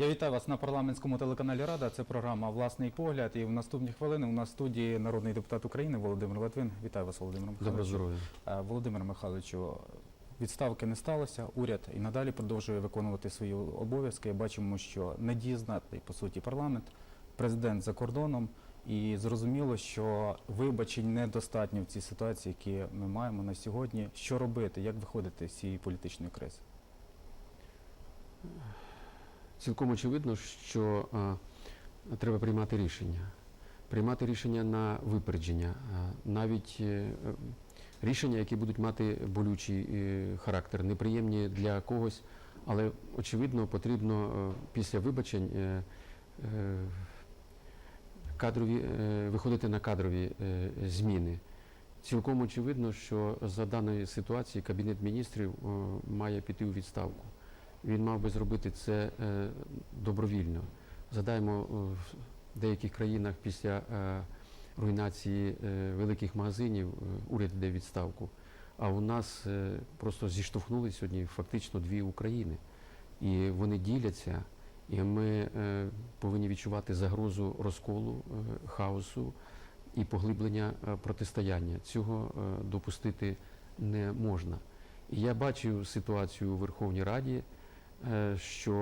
Я вітаю вас на парламентському телеканалі Рада. Це програма Власний погляд. І в наступні хвилини у нас в студії народний депутат України Володимир Литвин. Вітаю вас, Володимир Доброго здоров'я. Е, Володимир Михайловичу, відставки не сталося. Уряд і надалі продовжує виконувати свої обов'язки. Бачимо, що недієздатний по суті парламент, президент за кордоном. І зрозуміло, що вибачень недостатньо в цій ситуації, які ми маємо на сьогодні. Що робити, як виходити з цієї політичної кризи? Цілком очевидно, що е, треба приймати рішення. Приймати рішення на випередження, е, навіть е, рішення, які будуть мати болючий характер, неприємні для когось, але очевидно потрібно після вибачень кадрові, виходити на кадрові зміни. Цілком очевидно, що за даної ситуації Кабінет міністрів має піти у відставку. Він мав би зробити це е, добровільно. Задаємо е, в деяких країнах після е, руйнації великих магазинів уряд йде відставку. А у нас просто зіштовхнули сьогодні фактично дві України. І вони діляться, і ми повинні відчувати загрозу розколу, хаосу і поглиблення протистояння. Цього допустити не можна. І я бачив ситуацію у Верховній Раді, що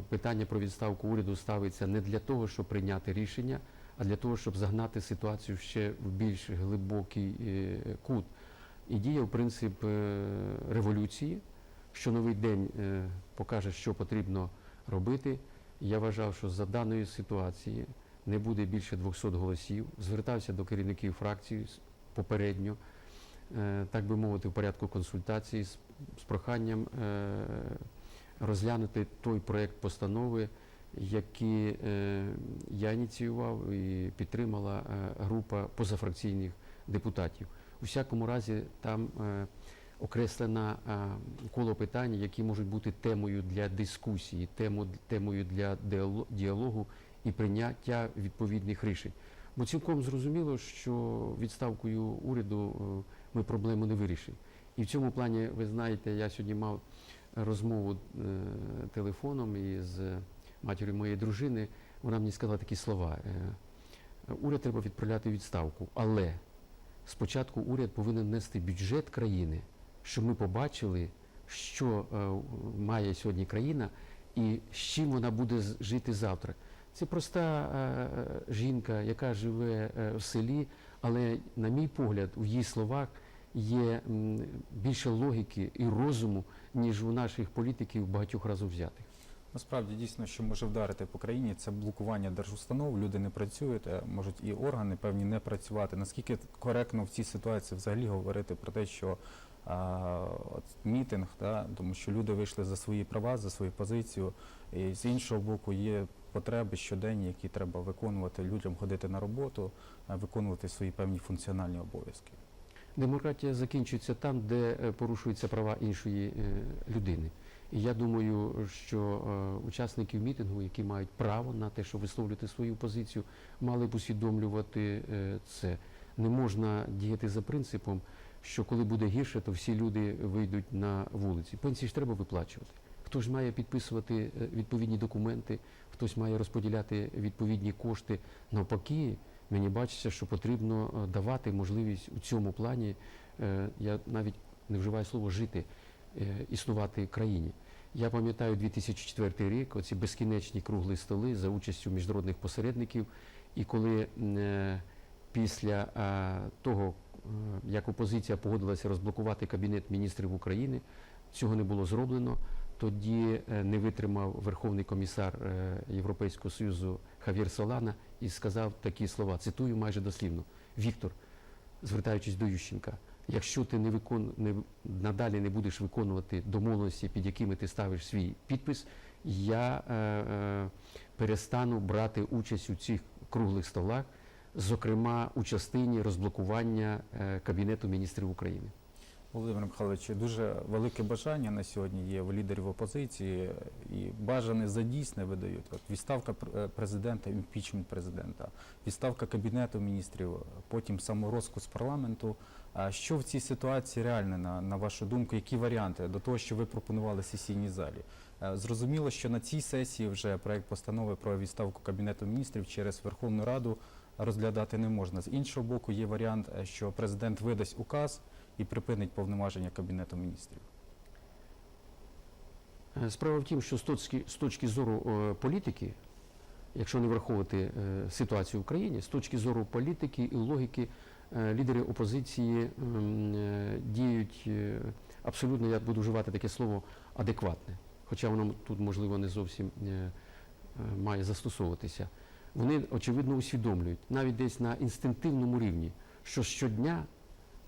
е, питання про відставку уряду ставиться не для того, щоб прийняти рішення, а для того, щоб загнати ситуацію ще в більш глибокий е, кут. І діяв принцип е, революції, що новий день е, покаже, що потрібно робити. Я вважав, що за даної ситуації не буде більше 200 голосів. Звертався до керівників фракцій с- попередньо, е, так би мовити, в порядку консультацій з, проханням е, розглянути той проект постанови, який е, я ініціював і підтримала е, група позафракційних депутатів. У всякому разі, там е, окреслена е, коло питань, які можуть бути темою для дискусії, темою для діалогу і прийняття відповідних рішень. Бо цілком зрозуміло, що відставкою уряду ми проблему не вирішимо. І в цьому плані, ви знаєте, я сьогодні мав розмову е, телефоном із матір'ю моєї дружини. Вона мені сказала такі слова: е, уряд треба відправляти відставку, але спочатку уряд повинен нести бюджет країни, щоб ми побачили, що е, має сьогодні країна і з чим вона буде жити завтра. Це проста жінка, яка живе в селі, але, на мій погляд, у її словах є більше логіки і розуму, ніж у наших політиків багатьох разом взятих. Насправді дійсно, що може вдарити по країні, це блокування держустанов. Люди не працюють, е, можуть і органи певні не працювати. Наскільки коректно в цій ситуації взагалі говорити про те, що а, от, мітинг, да, тому що люди вийшли за свої права, за свою позицію, і з іншого боку є потреби щоденні, які треба виконувати людям, ходити на роботу, е, виконувати свої певні функціональні обов'язки. Демократія закінчується там, де е, порушуються права іншої е, людини. І я думаю, що е, учасники мітингу, які мають право на те, щоб висловлювати свою позицію, мали б усвідомлювати це. Не можна діяти за принципом, що коли буде гірше, то всі люди вийдуть на вулиці. Пенсії ж треба виплачувати. Хтось ж має підписувати відповідні документи, хтось має розподіляти відповідні кошти. Навпаки, мені бачиться, що потрібно е, давати можливість у цьому плані, е, я навіть не вживаю слово жити, е, існувати країні. Я пам'ятаю 2004 рік, оці безкінечні кругли столи за участю міжнародних посередників, і коли після того, як опозиція погодилася розблокувати Кабінет міністрів України, цього не було зроблено. Тоді е, не витримав Верховний комісар е, Європейського Союзу Хав'єр Солана і сказав такі слова, цитую майже дослівно: Віктор, звертаючись до Ющенка, якщо ти не викон... не... надалі не будеш виконувати домовленості, під якими ти ставиш свій підпис, я е, е, перестану брати участь у цих круглих столах, зокрема у частині розблокування е, Кабінету міністрів України. Володимир Михайлович, дуже велике бажання на сьогодні є в лідерів опозиції і бажане за дійсне видають. От відставка е, президента, імпічмент президента, відставка кабінету міністрів, потім саморозпуск парламенту. А що в цій ситуації реальне, на, на вашу думку, які варіанти до того, що ви пропонували сесійній залі? Е, Зрозуміло, що на цій сесії вже проект постанови про відставку кабінету міністрів через Верховну Раду розглядати не можна. З іншого боку, є варіант, е, що президент видасть указ і припинить повноваження кабінету міністрів. Е, Справа в тім, що з точки, зору е, політики, якщо не враховувати е, ситуацію в Україні, з точки зору політики і логіки, лідери опозиції діють абсолютно, я буду вживати таке слово, адекватне. Хоча воно тут, можливо, не зовсім має застосовуватися. Вони, очевидно, усвідомлюють, навіть десь на інстинктивному рівні, що щодня,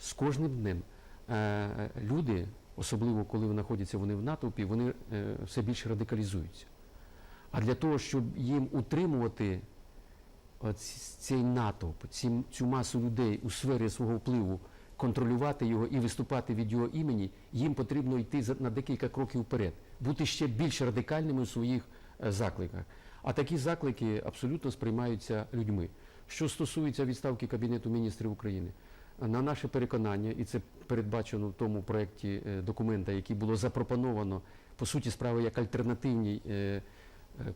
з кожним днем е, люди, особливо коли знаходяться вони в натовпі, вони е, все більше радикалізуються. А для того, щоб їм утримувати цей натовп, цю масу людей у сфері свого впливу, контролювати його і виступати від його імені, їм потрібно йти на декілька кроків вперед, бути ще більш радикальними у своїх е, закликах. А такі заклики абсолютно сприймаються людьми. Що стосується відставки Кабінету міністрів України, на наше переконання, і це передбачено в тому проєкті е, документа, який було запропоновано по суті справи як альтернативній е, е,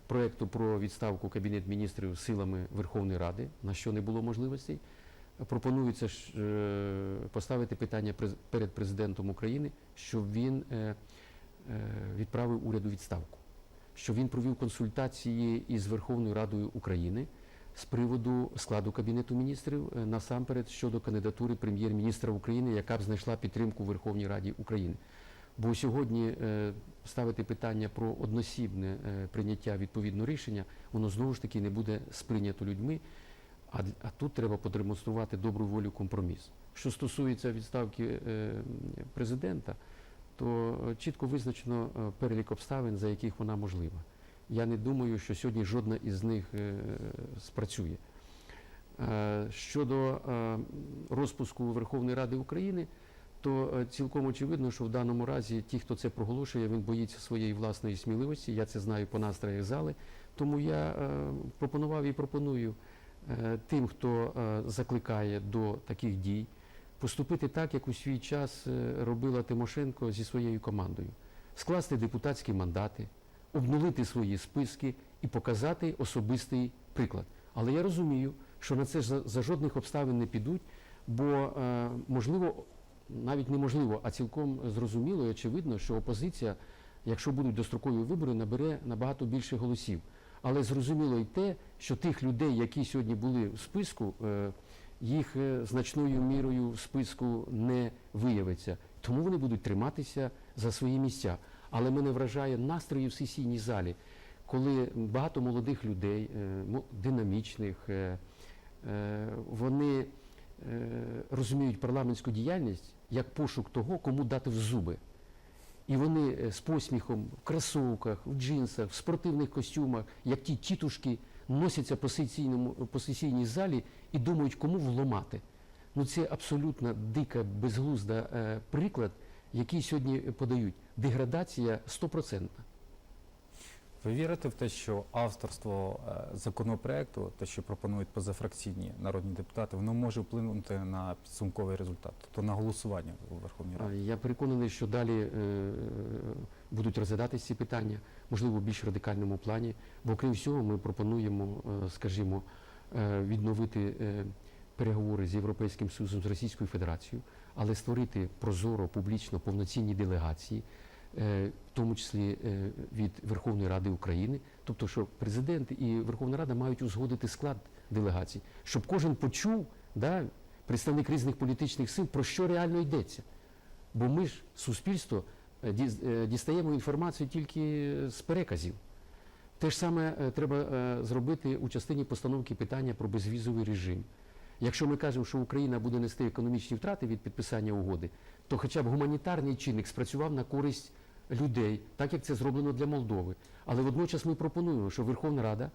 проєкту про відставку Кабінет міністрів силами Верховної Ради, на що не було можливостей. Пропонується поставити питання перед президентом України, щоб він відправив уряду відставку, щоб він провів консультації із Верховною Радою України з приводу складу Кабінету міністрів, е, насамперед щодо кандидатури прем'єр-міністра України, яка б знайшла підтримку в Верховній Раді України. Бо сьогодні е, ставити питання про односібне е, прийняття відповідного рішення, воно знову ж таки не буде сприйнято людьми. А, а тут треба продемонструвати добру волю компроміс. Що стосується відставки президента, то чітко визначено перелік обставин, за яких вона можлива. Я не думаю, що сьогодні жодна із них е, спрацює. Е, Щодо е, розпуску Верховної Ради України, то цілком очевидно, що в даному разі ті, хто це проголошує, він боїться своєї власної сміливості. Я це знаю по настроях зали. Тому я пропонував і пропоную тим, хто закликає до таких дій, поступити так, як у свій час робила Тимошенко зі своєю командою, скласти депутатські мандати, обнулити свої списки і показати особистий приклад. Але я розумію, що на це за, за жодних обставин не підуть, бо е, можливо, навіть неможливо, а цілком зрозуміло і очевидно, що опозиція, якщо будуть дострокові вибори, набере набагато більше голосів. Але зрозуміло і те, що тих людей, які сьогодні були в списку, е, їх е, значною мірою в списку не виявиться. Тому вони будуть триматися за свої місця. Але мене вражає настрої в сесійній залі, коли багато молодих людей, е, динамічних, е, е, вони розуміють парламентську діяльність як пошук того, кому дати в зуби. І вони з посміхом в кросовках, в джинсах, в спортивних костюмах, як ті тітушки, носяться по сесійному по сесійній залі і думають, кому вломати. Ну це абсолютно дика, безглузда приклад, який сьогодні подають. Деградація стопроцентна. Ви вірите в те, що авторство е, законопроекту, те, що пропонують позафракційні народні депутати, воно може вплинути на підсумковий результат, тобто на голосування у Верховній Раді? Я переконаний, що далі е, будуть розглядатися ці питання, можливо, в більш радикальному плані. Бо крім всього, ми пропонуємо, е, скажімо, відновити переговори з Європейським Союзом, з Російською Федерацією, але створити прозоро, публічно повноцінні делегації, е, в тому числі е, від Верховної Ради України, тобто, що президент і Верховна Рада мають узгодити склад делегацій, щоб кожен почув, да, представник різних політичних сил, про що реально йдеться. Бо ми ж, суспільство, е, дістаємо інформацію тільки з переказів. Те ж саме треба зробити у частині постановки питання про безвізовий режим. Якщо ми кажемо, що Україна буде нести економічні втрати від підписання угоди, то хоча б гуманітарний чинник спрацював на користь людей, так як це зроблено для Молдови. Але водночас ми пропонуємо, що Верховна Рада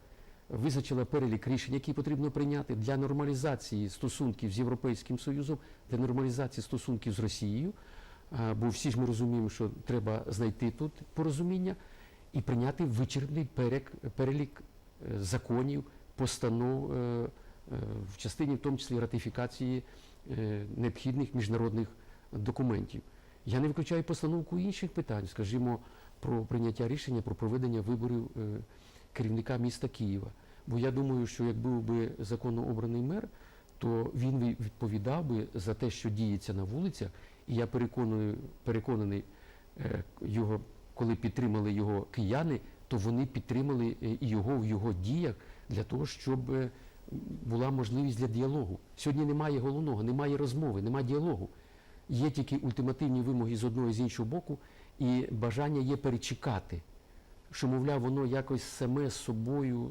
визначила перелік рішень, які потрібно прийняти для нормалізації стосунків з Європейським Союзом, для нормалізації стосунків з Росією. бо всі ж ми розуміємо, що треба знайти тут порозуміння і прийняти вичерпний перелік е, законів, постанов е, в частині, в тому числі ратифікації е, необхідних міжнародних документів. Я не виключаю постановку інших питань, скажімо, про прийняття рішення про проведення виборів е, керівника міста Києва. Бо я думаю, що як був би законно обраний мер, то він відповідав би за те, що діється на вулицях, і я переконаний, переконаний е, його, коли підтримали його кияни, то вони підтримали е, його в його діях для того, щоб е, була можливість для діалогу. Сьогодні немає головного, немає розмови, немає діалогу. Є тільки ультимативні вимоги з одного і з іншого боку, і бажання є перечекати, що, мовляв, воно якось саме з собою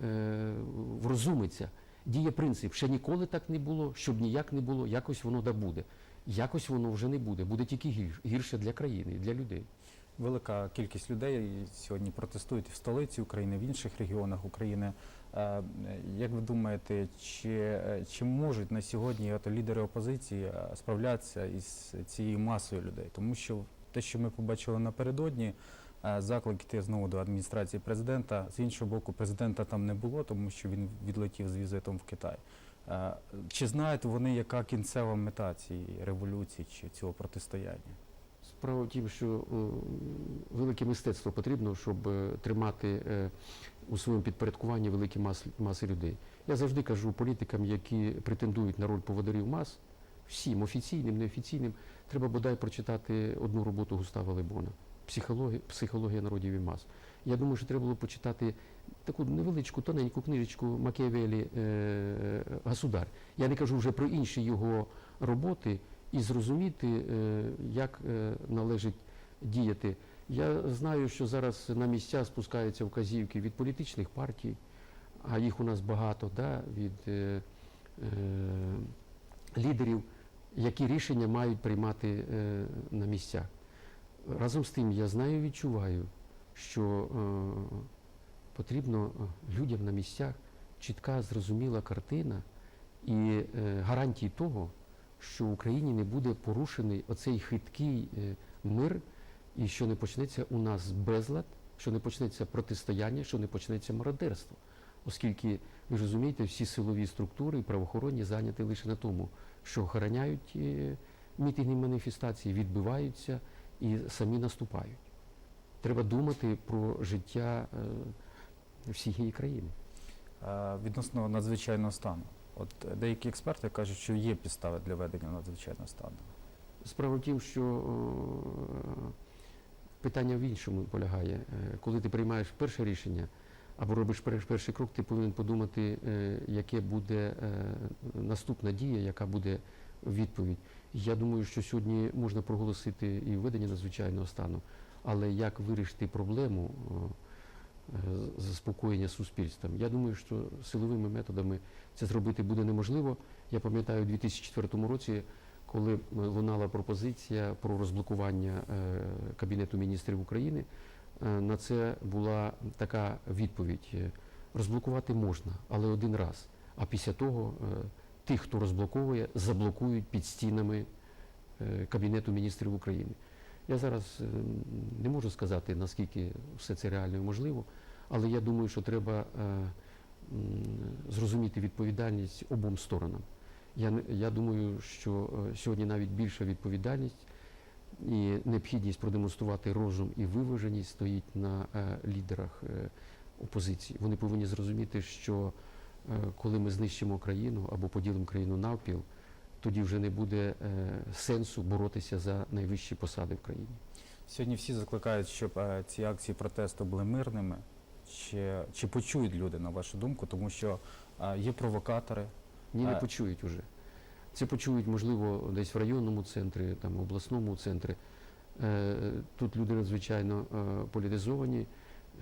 е, е, врозумиться. Діє принцип, ще ніколи так не було, щоб ніяк не було, якось воно да буде. Якось воно вже не буде, буде тільки гір- гірше для країни, для людей. Велика кількість людей сьогодні протестують в столиці України, в інших регіонах України. Е, Як ви думаєте, чи, е, чи можуть на сьогодні от лідери опозиції е, справлятися із цією масою людей? Тому що те, що ми побачили напередодні, заклик йти знову до адміністрації президента. З іншого боку, президента там не було, тому що він відлетів з візитом в Китай. Чи знають вони, яка кінцева мета цієї революції чи цього протистояння? Справа в тім, що е, велике мистецтво потрібно, щоб е, тримати е, у своєму підпорядкуванні великі мас, маси людей. Я завжди кажу політикам, які претендують на роль поводарів мас, всім офіційним, неофіційним, треба бодай прочитати одну роботу Густава Лебона «Психологія, психологія народів і мас. Я думаю, що треба було почитати таку невеличку, тоненьку книжечку Макіавелі Государ. Я не кажу вже про інші його роботи і зрозуміти, е, як е, належить діяти. Я знаю, що зараз на місця спускаються вказівки від політичних партій, а їх у нас багато, да, від е, е, лідерів, які рішення мають приймати е, на місцях. Разом з тим, я знаю і відчуваю, що е, потрібно е, людям на місцях чітка, зрозуміла картина і е, гарантії того, що в Україні не буде порушений оцей хиткий е, мир, і що не почнеться у нас безлад, що не почнеться протистояння, що не почнеться мародерство. Оскільки, ви ж розумієте, всі силові структури і правоохоронні зайняті лише на тому, що охороняють е, мітинги маніфестації, відбиваються і самі наступають. Треба думати про життя е, всієї країни. Відносно надзвичайного стану. От деякі експерти кажуть, що є підстави для ведення надзвичайного стану. Справа в тім, що е, питання в іншому полягає. Е, Коли ти приймаєш перше рішення або робиш перший крок, ти повинен подумати, е, яке буде наступна дія, яка буде відповідь. Я думаю, що сьогодні можна проголосити і введення надзвичайного стану, але як вирішити проблему заспокоєння суспільства? Я думаю, що силовими методами це зробити буде неможливо. Я пам'ятаю, у 2004 році коли лунала пропозиція про розблокування е, Кабінету міністрів України, е, на це була така відповідь: е, розблокувати можна, але один раз. А після того е, тих, хто розблоковує, заблокують під стінами е, Кабінету міністрів України. Я зараз е, не можу сказати, наскільки все це реально і можливо, але я думаю, що треба е, зрозуміти відповідальність обом сторонам. Я, я думаю, що е, сьогодні навіть більша відповідальність і необхідність продемонструвати розум і виваженість стоїть на е, лідерах опозиції. Вони повинні зрозуміти, що коли ми знищимо країну або поділимо країну навпіл, тоді вже не буде сенсу боротися за найвищі посади в країні. Сьогодні всі закликають, щоб ці акції протесту були мирними. Чи, чи почують люди, на вашу думку, тому що е, є провокатори. Ні, не почують уже. Це почують, можливо, десь в районному центрі, там, обласному центрі. Е, Тут люди надзвичайно е, політизовані.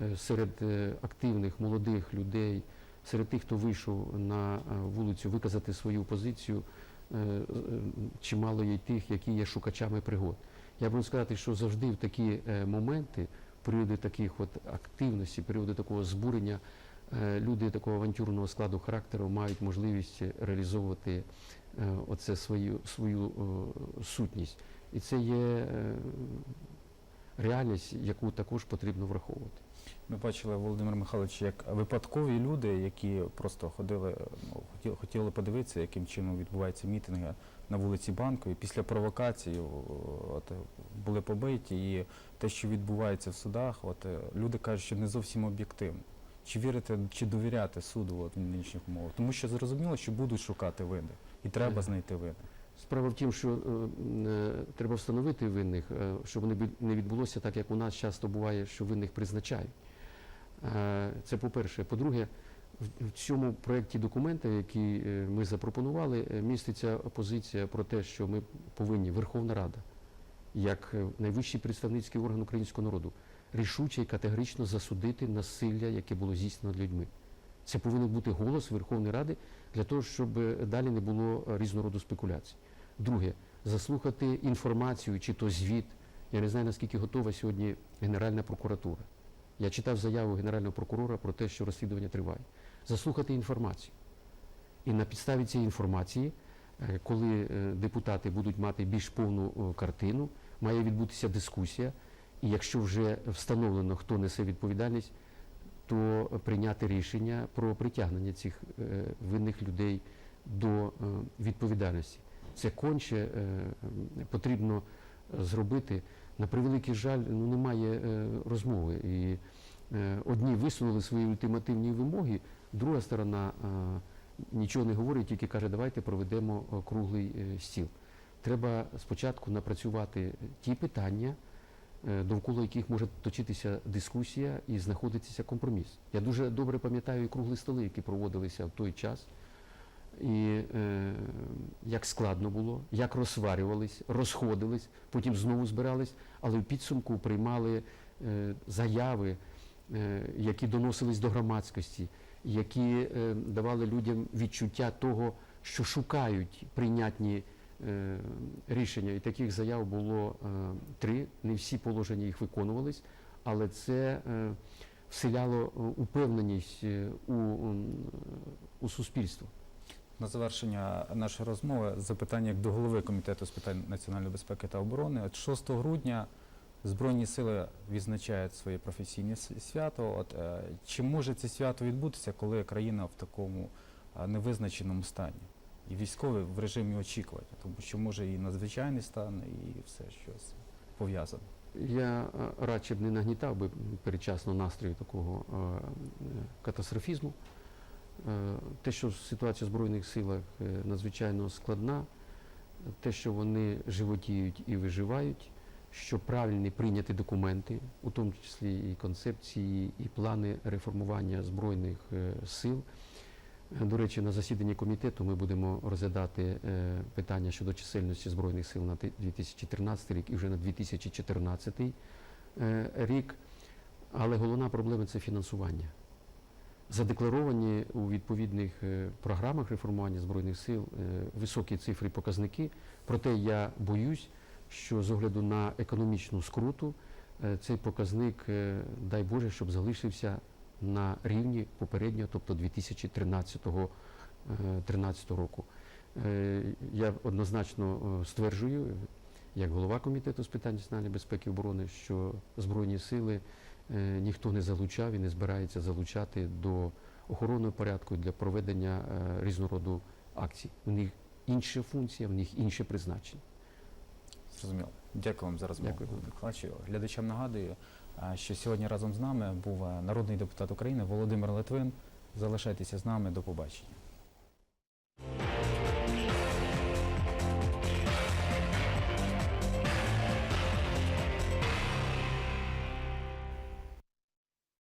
Е, Серед е, активних молодих людей, серед тих, хто вийшов на е, вулицю виказати свою позицію, е, е, чимало є тих, які є шукачами пригод. Я буду сказати, що завжди в такі е, моменти, періоди таких от активності, періоди такого збурення, е, люди такого авантюрного складу характеру мають можливість реалізовувати е, оце свою, свою е, сутність. І це є реальність, яку також потрібно враховувати. Ми бачили Володимир Михайлович як випадкові люди, які просто ходили, ну, хотіли, хотіли подивитися, яким чином відбуваються мітинги на вулиці Банку. І після провокації от, е, були побиті. І те, що відбувається в судах, от, е, люди кажуть, що не зовсім об'єктивно. Чи вірити, чи довіряти суду от, в нинішніх умовах? Тому що зрозуміло, що будуть шукати винних, і треба знайти винних. Справа в тім, що е, е, треба встановити винних, е, щоб не відбулося так, як у нас часто буває, що винних призначають. Це по-перше. По-друге, в- цьому проєкті документа, який ми запропонували, міститься позиція про те, що ми повинні, Верховна Рада, як найвищий представницький орган українського народу, рішуче і категорично засудити насилля, яке було здійснено людьми. Це повинен бути голос Верховної Ради для того, щоб далі не було різного роду спекуляцій. Друге, заслухати інформацію чи то звіт. Я не знаю, наскільки готова сьогодні Генеральна прокуратура. Я читав заяву Генерального прокурора про те, що розслідування триває. Заслухати інформацію. І на підставі цієї інформації, е, коли е, депутати будуть мати більш повну е, картину, має відбутися дискусія. І якщо вже встановлено, хто несе відповідальність, то прийняти рішення про притягнення цих винних людей до відповідальності. Це конче е, потрібно е, зробити. На превеликий жаль, ну немає е, розмови. І одні висунули свої ультимативні вимоги, друга сторона нічого не говорить, тільки каже, давайте проведемо круглий стіл. Треба спочатку напрацювати ті питання, довкола яких може точитися дискусія і знаходитися компроміс. Я дуже добре пам'ятаю і круглі столи, які проводилися в той час. І як складно було, як розсварювались, розходились, потім знову збирались, але в підсумку приймали е, заяви, е, які доносились до громадськості, які е, давали людям відчуття того, що шукають прийнятні рішення. І таких заяв було три. Не всі положення їх виконувались, але це вселяло упевненість у, у суспільство. На завершення нашої розмови запитання як до голови комітету з питань національної безпеки та оборони. От 6 грудня Збройні сили відзначають своє професійне свято. От е, чи може це свято відбутися, коли країна в такому е, невизначеному стані? І військові в режимі очікування, тому що може і надзвичайний стан, і все щось пов'язане. Я е, радше б не нагнітав би передчасно настрою такого катастрофізму. Е, Те, що ситуація в Збройних силах е, надзвичайно складна, те, що вони животіють і виживають, що правильні прийняті документи, у тому числі і концепції, і плани реформування Збройних е, сил. До речі, на засіданні комітету ми будемо розглядати питання щодо чисельності Збройних сил на ти- 2013 рік і вже на 2014 е, рік. Але головна проблема це фінансування. Задекларовані у відповідних е, програмах реформування Збройних сил е, високі цифри і показники. Проте я боюсь, що з огляду на економічну скруту е, цей показник, дай Боже, щоб залишився на рівні попереднього, тобто 2013 е, 13 року. Я однозначно стверджую, як голова комітету з питань національної безпеки і оборони, що Збройні сили ніхто не залучав і не збирається залучати до охоронного порядку для проведення е, різного роду акцій. У них інша функція, в них інше призначення. Зрозуміло. Дякую вам за розмову. Дякую. Глядачам нагадую, що сьогодні разом з нами був народний депутат України Володимир Литвин. Залишайтеся з нами. До побачення.